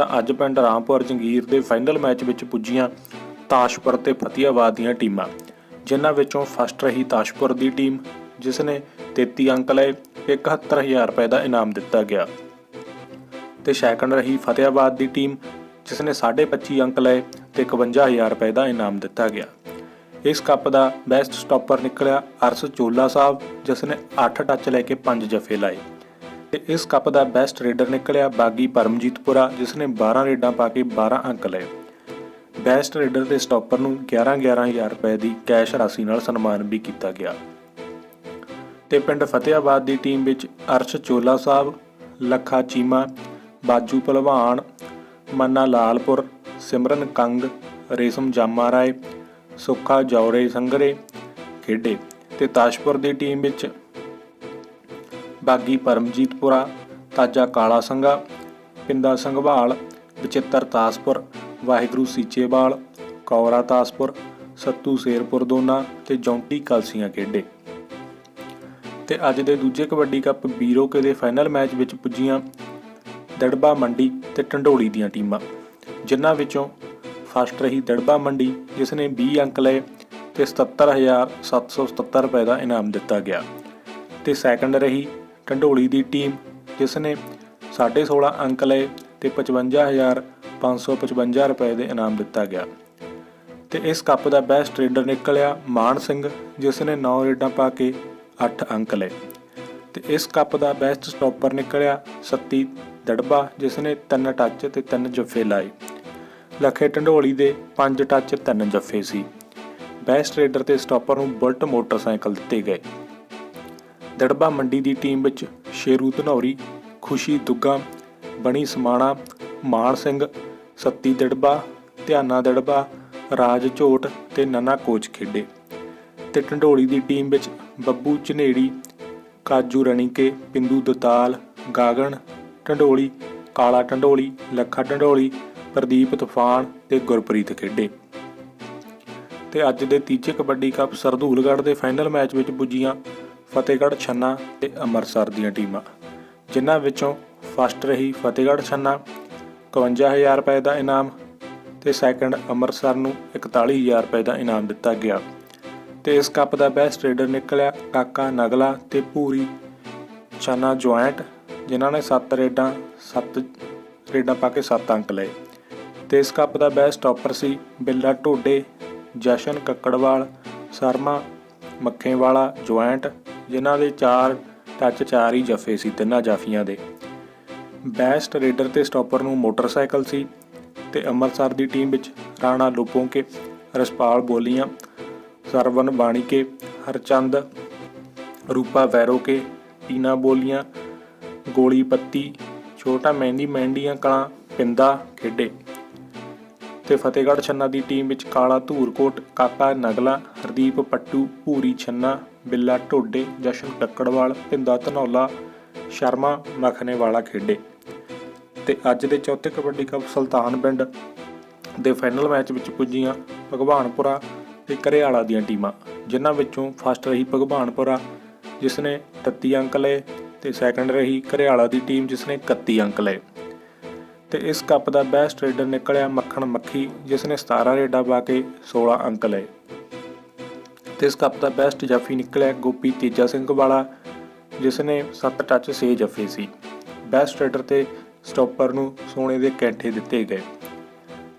ਤਾਂ ਅੱਜ ਪਿੰਡ ਰਾਮਪੁਰ ਜੰਗੀਰ ਦੇ ਫਾਈਨਲ ਮੈਚ ਵਿੱਚ ਪੁੱਜੀਆਂ ਤਾਸ਼ਪੁਰ ਤੇ ਫਤਿਆਬਾਦ ਦੀਆਂ ਟੀਮਾਂ, ਜਿਨ੍ਹਾਂ ਵਿੱਚੋਂ ਫਸਟ ਰਹੀ ਤਾਸ਼ਪੁਰ ਦੀ ਟੀਮ ਜਿਸ ਨੇ 33 ਅੰਕ ਲਏ 71000 ਰੁਪਏ ਦਾ ਇਨਾਮ ਦਿੱਤਾ ਗਿਆ। ਤੇ ਸੈਕੰਡ ਰਹੀ ਫਤਿਆਬਾਦ ਦੀ ਟੀਮ ਜਿਸ ਨੇ 25 ਅੰਕ ਲਏ ਤੇ 51000 ਰੁਪਏ ਦਾ ਇਨਾਮ ਦਿੱਤਾ ਗਿਆ। ਇਸ ਕੱਪ ਦਾ ਬੈਸਟ ਸਟਾਪਰ ਨਿਕਲਿਆ ਅਰਸ ਚੋਲਾ ਸਾਹਿਬ ਜਿਸ ਨੇ 8 ਟੱਚ ਲੈ ਕੇ 5 ਜਫੇ ਲਾਏ। ਤੇ ਇਸ ਕੱਪ ਦਾ ਬੈਸਟ ਰੇਡਰ ਨਿਕਲਿਆ ਬਾਗੀ ਪਰਮਜੀਤਪੁਰਾ ਜਿਸ ਨੇ 12 ਰੇਡਾਂ ਪਾ ਕੇ 12 ਅੰਕ ਲਏ। ਬੈਸਟ ਰੇਡਰ ਦੇ ਸਟਾਪਰ ਨੂੰ 11-11000 ਰੁਪਏ ਦੀ ਕੈਸ਼ ਰਾਸ਼ੀ ਨਾਲ ਸਨਮਾਨ ਵੀ ਕੀਤਾ ਗਿਆ। ਤੇ ਪਿੰਡ ਫਤਿਆਬਾਦ ਦੀ ਟੀਮ ਵਿੱਚ ਅਰਸ਼ ਚੋਲਾ ਸਾਹਿਬ, ਲੱਖਾ ਚੀਮਾ, ਬਾਜੂ ਭਲਵਾਨ, ਮੰਨਾ ਲਾਲਪੁਰ, ਸਿਮਰਨ ਕੰਗ, ਰੇਸ਼ਮ ਜਾਮਾ ਰਾਏ, ਸੁੱਖਾ ਜੌਰੇ ਸੰਗਰੇ ਖੇਡੇ। ਤੇ ਤਾਸ਼ਪੁਰ ਦੀ ਟੀਮ ਵਿੱਚ ਬਾਗੀ ਪਰਮਜੀਤਪੁਰਾ, ਤਾਜਾ ਕਾਲਾ ਸੰਘਾ ਪਿੰਦਾ ਸੰਘਵਾਲ ਬਚਿੱਤਰ ਤਾਸਪੁਰ, ਵਾਹਿਗੁਰੂ ਸੀਚੇਵਾਲ ਕੌਰਾ ਤਾਸਪੁਰ, ਸੱਤੂ ਸ਼ੇਰਪੁਰ ਦੋਨਾ ਤੇ ਜੌਂਟੀ ਕਲਸੀਆਂ ਖੇਡੇ। ਤੇ ਅੱਜ ਦੇ ਦੂਜੇ ਕਬੱਡੀ ਕੱਪ ਬੀਰੋਕੇ ਦੇ ਫਾਈਨਲ ਮੈਚ ਵਿੱਚ ਪੁੱਜੀਆਂ ਦੜਬਾ ਮੰਡੀ ਤੇ ਢੰਡੋਲੀ ਦੀਆਂ ਟੀਮਾਂ, ਜਿਨ੍ਹਾਂ ਵਿੱਚੋਂ ਫਸਟ ਰਹੀ ਦੜਬਾ ਮੰਡੀ, ਜਿਸ ਨੇ 20 ਅੰਕ ਲਏ ਤੇ 77777 ਰੁਪਏ ਦਾ ਇਨਾਮ ਦਿੱਤਾ ਗਿਆ। ਤੇ ਸੈਕੰਡ ਰਹੀ ਢੰਡੋਲੀ ਦੀ ਟੀਮ, ਜਿਸ ਨੇ 16.5 ਅੰਕ ਲਏ ਤੇ 55555 ਰੁਪਏ ਦੇ ਇਨਾਮ ਦਿੱਤਾ ਗਿਆ। ਤੇ ਇਸ ਕੱਪ ਦਾ ਬੈਸਟ ਰੇਡਰ ਨਿਕਲਿਆ ਮਾਨ ਸਿੰਘ, ਜਿਸ ਨੇ 9 ਰੇਡਾਂ ਪਾ ਕੇ 8 ਅੰਕ ਲਏ। ਤੇ ਇਸ ਕੱਪ ਦਾ ਬੈਸਟ ਸਟਾਪਰ ਨਿਕਲਿਆ ਸੱਤੀ ਦੜਬਾ, ਜਿਸ ਨੇ 3 ਟੱਚ ਤੇ 3 ਜੱਫੇ ਲਾਏ। ਲਖੇ ਢੰਡੋਲੀ ਦੇ 5 ਟੱਚ 3 ਜੱਫੇ ਸੀ। ਬੈਸਟ ਰੇਡਰ ਤੇ ਸਟਾਪਰ ਨੂੰ ਬੁਲਟ ਮੋਟਰਸਾਈਕਲ ਦਿੱਤੇ ਗਏ। ਦੜਬਾ ਮੰਡੀ ਦੀ ਟੀਮ ਵਿੱਚ ਸ਼ੇਰੂ ਧਨੌਰੀ, ਖੁਸ਼ੀ ਦੁੱਗਾ, ਬਣੀ ਸਮਾਣਾ, ਮਾਨ ਸਿੰਘ, ਸੱਤੀ ਦੜਬਾ ਧਿਆਨਾ ਦੜਬਾ ਰਾਜ ਝੋਟ ਤੇ ਨਨਾ ਕੋਚ ਖੇਡੇ। ਤੇ ਢੰਡੋਲੀ ਦੀ ਟੀਮ ਵਿੱਚ ਬੱਬੂ ਚਨੇੜੀ ਕਾਜੂ ਰਣੀਕੇ, ਪਿੰਦੂ ਦਤਾਲ, ਗਾਗਣ ਢੰਡੋਲੀ, ਕਾਲਾ ਢੰਡੋਲੀ, ਲੱਖਾ ਢੰਡੋਲੀ, ਪ੍ਰਦੀਪ ਤੂਫਾਨ ਤੇ ਗੁਰਪ੍ਰੀਤ ਖੇਡੇ। ਤੇ ਅੱਜ ਦੇ ਤੀਜੇ ਕਬੱਡੀ ਕੱਪ ਸਰਦੂਲਗੜ੍ਹ ਦੇ ਫਾਈਨਲ ਮੈਚ ਵਿੱਚ ਪੁੱਜੀਆਂ ਫਤਿਹਗੜ੍ਹ ਛੰਨਾ ਤੇ ਅੰਮ੍ਰਿਤਸਰ ਦੀਆਂ ਟੀਮਾਂ। ਜਿਨ੍ਹਾਂ ਵਿੱਚੋਂ ਫਸਟ ਰਹੀ ਫਤਿਹਗੜ੍ਹ ਛੰਨਾ 51000 ਰੁਪਏ ਦਾ ਇਨਾਮ ਤੇ ਸੈਕੰਡ ਅੰਮ੍ਰਿਤਸਰ ਨੂੰ 41000 ਰੁਪਏ ਦਾ ਇਨਾਮ ਦਿੱਤਾ ਗਿਆ। ਤੇ ਇਸ ਕੱਪ ਦਾ ਬੈਸਟ ਰੇਡਰ ਨਿਕਲਿਆ ਕਾਕਾ ਨਗਲਾ ਤੇ ਪੂਰੀ ਛੰਨਾ ਜੁਆਇੰਟ ਜਿਨ੍ਹਾਂ ਨੇ 7 ਰੇਡਾਂ 7 ਰੇਡਾਂ ਪਾ ਕੇ 7 ਅੰਕ ਲਏ। ਤੇ ਇਸ ਕੱਪ ਦਾ ਬੈਸਟ ਟੌਪਰ ਸੀ ਬਿੱਲਾ ਢੋਡੇ, ਜਸ਼ਨ ਕੱਕੜਵਾਲ, ਸਰਮਾ ਮੱਖੇਵਾਲਾ ਜੁਆਇੰਟ ਜਿਨ੍ਹਾਂ ਦੇ ਚਾਰ ਟੱਚ ਚਾਰ ਹੀ ਜਫੇ ਸੀ, ਤਿੰਨਾਂ ਜਾਫੀਆਂ ਦੇ। ਬੈਸਟ ਰੇਡਰ ਤੇ ਸਟਾਪਰ ਨੂੰ ਮੋਟਰਸਾਈਕਲ ਸੀ ਤੇ ਅੰਮ੍ਰਿਤਸਰ ਦੀ ਟੀਮ ਵਿੱਚ ਰਾਣਾ ਲੁਪੋਂਕੇ, ਰਸਪਾਲ ਬੋਲੀਆਂ ਸਰਵਨ ਬਾਣੀਕੇ, ਹਰਚੰਦ ਰੂਪਾ ਵੈਰੋਕੇ, ਟੀਨਾ ਬੋਲੀਆਂ ਗੋਲੀ ਪੱਤੀ ਛੋਟਾ ਮਹਿੰਦੀ ਮਹਿੰਦੀਆਂ ਕਲਾਂ ਪਿੰਦਾ ਖੇਡੇ। ਤੇ ਫਤਿਹਗੜ੍ਹ ਛੰਨਾ ਦੀ ਟੀਮ ਵਿੱਚ ਕਾਲਾ ਧੂਰਕੋਟ, ਕਾਕਾ ਨਗਲਾ, ਹਰਦੀਪ ਪੱਟੂ, ਭੂਰੀ ਛੰਨਾ ਬਿੱਲਾ ਢੋਡੇ, ਜਸ਼ਨ ਟੱਕੜਵਾਲ, ਭਿੰਦਾ ਧਨੌਲਾ, ਸ਼ਰਮਾ ਮਖਨੇ ਵਾਲਾ ਖੇਡੇ। ਤੇ ਅੱਜ ਦੇ ਚੌਥੇ ਕਬੱਡੀ ਕੱਪ ਸੁਲਤਾਨ ਪਿੰਡ ਦੇ ਫਾਈਨਲ ਮੈਚ ਵਿੱਚ ਪੁੱਜੀਆਂ ਭਗਵਾਨਪੁਰਾ ਤੇ ਕਰਿਆਲਾ ਦੀਆਂ ਟੀਮਾਂ, ਜਿਨ੍ਹਾਂ ਵਿੱਚੋਂ ਫਸਟ ਰਹੀ ਭਗਵਾਨਪੁਰਾ ਜਿਸ ਨੇ 33 ਅੰਕ ਲਏ ਤੇ ਸੈਕੰਡ ਰਹੀ ਕਰਿਆਲਾ ਦੀ ਟੀਮ ਜਿਸ ਨੇ 31 ਅੰਕ ਲਏ। ਤੇ ਇਸ ਕੱਪ ਦਾ ਬੈਸਟ ਰੇਡਰ ਨਿਕਲਿਆ ਮੱਖਣ ਮੱਖੀ ਜਿਸ ਨੇ 17 ਰੇਡਾਂ ਪਾ ਕੇ 16 ਅੰਕ ਲਏ। ਤੇ ਇਸ ਕੱਪ ਦਾ ਬੈਸਟ ਜਾਫੀ ਨਿਕਲਿਆ ਗੋਪੀ ਤੇਜਾ ਸਿੰਘ ਵਾਲਾ, ਜਿਸ ਨੇ 7 ਟੱਚ 6 ਜੱਫੇ ਸੀ। ਬੈਸਟ ਰੇਡਰ ਤੇ ਸਟਾਪਰ ਨੂੰ ਸੋਨੇ ਦੇ ਕੈਂਠੇ ਦਿੱਤੇ ਗਏ।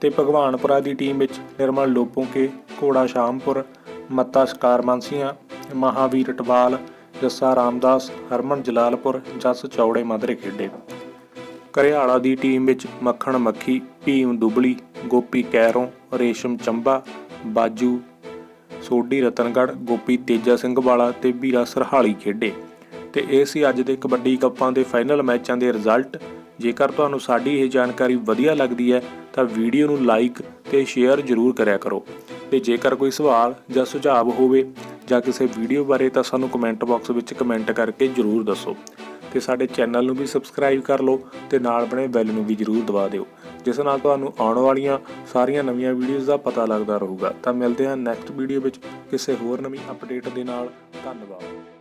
ਤੇ ਭਗਵਾਨਪੁਰਾ ਦੀ ਟੀਮ ਵਿੱਚ ਨਿਰਮਲ ਲੋਪੋਂਕੇ ਘੋੜਾ ਸ਼ਾਮਪੁਰ, ਮੱਤਾ ਸ਼ਕਾਰ ਮਾਨਸੀਆਂ, ਮਹਾਵੀਰ ਟਵਾਲ, ਜੱਸਾ ਰਾਮਦਾਸ, ਹਰਮਨ ਜਲਾਲਪੁਰ, ਜੱਸ ਚੌੜੇ ਮਾਦਰੇ ਖੇਡੇ। ਕਰਿਆਲਾ ਦੀ ਟੀਮ ਵਿੱਚ ਮੱਖਣ ਮੱਖੀ, ਭੀਮ ਦੁਬਲੀ, ਗੋਪੀ ਕੈਰੋਂ, ਰੇਸ਼ਮ ਚੰਬਾ, ਬਾਜੂ ਸੋਢੀ ਰਤਨਗੜ੍ਹ, ਗੋਪੀ ਤੇਜਾ ਸਿੰਘ ਵਾਲਾ ਤੇ ਵੀਰਾ ਸਰਹਾਲੀ ਖੇਡੇ। ਤੇ ਇਹ ਸੀ ਅੱਜ ਦੇ ਕਬੱਡੀ ਕੱਪਾਂ ਦੇ ਫਾਈਨਲ ਮੈਚਾਂ ਦੇ ਰਿਜ਼ਲਟ। ਜੇਕਰ ਤੁਹਾਨੂੰ ਸਾਡੀ ਇਹ ਜਾਣਕਾਰੀ ਵਧੀਆ ਲੱਗਦੀ ਹੈ, ਤਾਂ ਵੀਡੀਓ ਨੂੰ ਲਾਈਕ ਤੇ ਸ਼ੇਅਰ ਜ਼ਰੂਰ ਕਰਿਆ ਕਰੋ। ਤੇ ਜੇਕਰ ਕੋਈ ਸਵਾਲ ਜਾਂ ਸੁਝਾਅ ਹੋਵੇ ਜਾਂ ਕਿਸੇ ਵੀਡੀਓ ਬਾਰੇ, ਤਾਂ ਸਾਨੂੰ ਕਮੈਂਟ ਬਾਕਸ ਵਿੱਚ ਕਮੈਂਟ ਕਰਕੇ ਜ਼ਰੂਰ ਦੱਸੋ। ਤੇ ਸਾਡੇ ਚੈਨਲ ਨੂੰ ਵੀ ਸਬਸਕ੍ਰਾਈਬ ਕਰ ਲਓ ਤੇ ਨਾਲ ਬਣੇ ਬੈਲ ਨੂੰ ਵੀ ਜ਼ਰੂਰ ਦਬਾ ਦਿਓ। ਜਿਸ ਨਾਲ ਤੁਹਾਨੂੰ ਆਉਣ ਵਾਲੀਆਂ ਸਾਰੀਆਂ ਨਵੀਆਂ ਵੀਡੀਓਜ਼ ਦਾ ਪਤਾ ਲੱਗਦਾ ਰਹੂਗਾ। ਤਾਂ ਮਿਲਦੇ ਹਾਂ ਨੈਕਸਟ ਵੀਡੀਓ ਵਿੱਚ ਕਿਸੇ ਹੋਰ ਨਵੀਂ ਅਪਡੇਟ ਦੇ ਨਾਲ। ਧੰਨਵਾਦ।